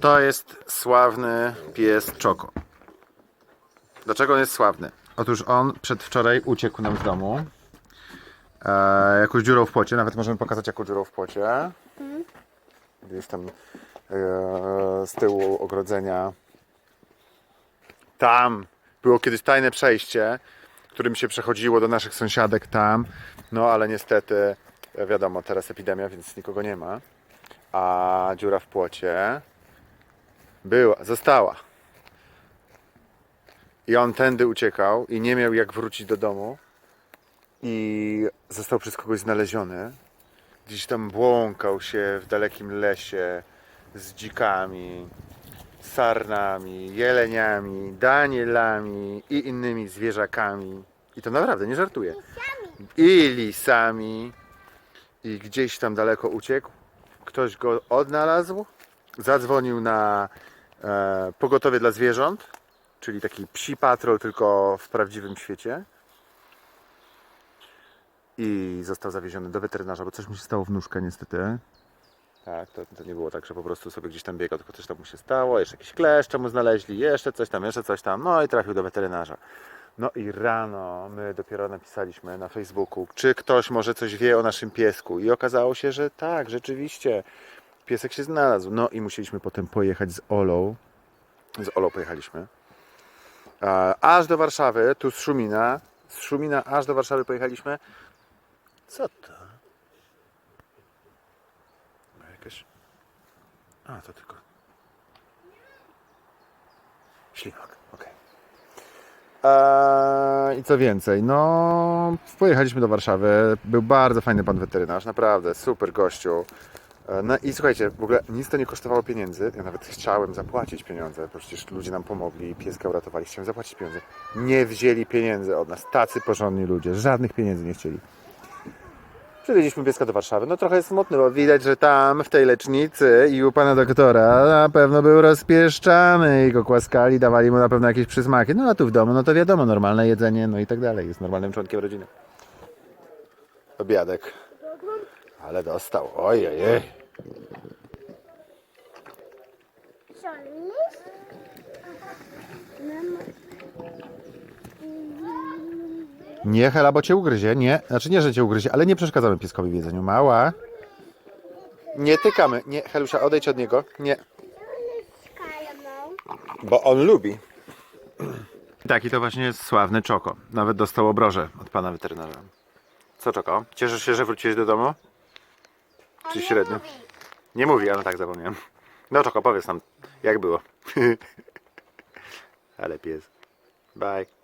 To jest sławny pies Czoko. Dlaczego on jest sławny? Otóż on przedwczoraj uciekł nam z domu. E, jakąś dziurą w płocie, nawet możemy pokazać jaką dziurą w płocie. Gdzieś tam e, z tyłu ogrodzenia. Tam było kiedyś tajne przejście, którym się przechodziło do naszych sąsiadek tam. No ale niestety, wiadomo, teraz epidemia, więc nikogo nie ma. A dziura w płocie była, została. I on tędy uciekał i nie miał jak wrócić do domu. I został przez kogoś znaleziony. Gdzieś tam błąkał się w dalekim lesie z dzikami, sarnami, jeleniami, danielami i innymi zwierzakami. I to naprawdę, nie żartuję. I lisami. I gdzieś tam daleko uciekł. Ktoś go odnalazł, zadzwonił na e, pogotowie dla zwierząt, czyli taki psi patrol, tylko w prawdziwym świecie. I został zawieziony do weterynarza, bo coś mu się stało w nóżkę niestety. Tak, to, to nie było tak, że po prostu sobie gdzieś tam biegał, tylko coś tam mu się stało, jeszcze jakieś kleszcze mu znaleźli, jeszcze coś tam, jeszcze coś tam, no i trafił do weterynarza. No i rano my dopiero napisaliśmy na Facebooku, czy ktoś może coś wie o naszym piesku. I okazało się, że tak, rzeczywiście, piesek się znalazł. No i musieliśmy potem pojechać z Olą. Z Olą pojechaliśmy. Aż do Warszawy, tu z Szumina. Z Szumina aż do Warszawy pojechaliśmy. Co to? Jakaś... A, to tylko... Ślimak, okej. Eee, I co więcej, no pojechaliśmy do Warszawy, był bardzo fajny pan weterynarz, naprawdę super gościu. E, No i słuchajcie, w ogóle nic to nie kosztowało pieniędzy, ja nawet chciałem zapłacić pieniądze, bo przecież ludzie nam pomogli, pieska uratowali, chciałem zapłacić pieniądze. Nie wzięli pieniędzy od nas, tacy porządni ludzie, żadnych pieniędzy nie chcieli. Przywieźliśmy pieska do Warszawy. No trochę smutny, bo widać, że tam w tej lecznicy i u pana doktora na pewno był rozpieszczany i go kłaskali, dawali mu na pewno jakieś przysmaki. No a tu w domu, no to wiadomo, normalne jedzenie, no i tak dalej. Jest normalnym członkiem rodziny. Obiadek. Ale dostał. Ojej. Nie, Hela, bo cię ugryzie. Nie, znaczy nie, że cię ugryzie, ale nie przeszkadzamy pieskowi w jedzeniu. Mała. Nie tykamy. Nie, Helusia, odejdź od niego. Nie. Bo on lubi. Taki to właśnie jest sławny Czoko. Nawet dostał obroże od pana weterynarza. Co Czoko? Cieszysz się, że wróciłeś do domu? Czy średnio? Nie mówi, ale tak zapomniałem. No Czoko, powiedz nam, jak było. ale pies. Bye.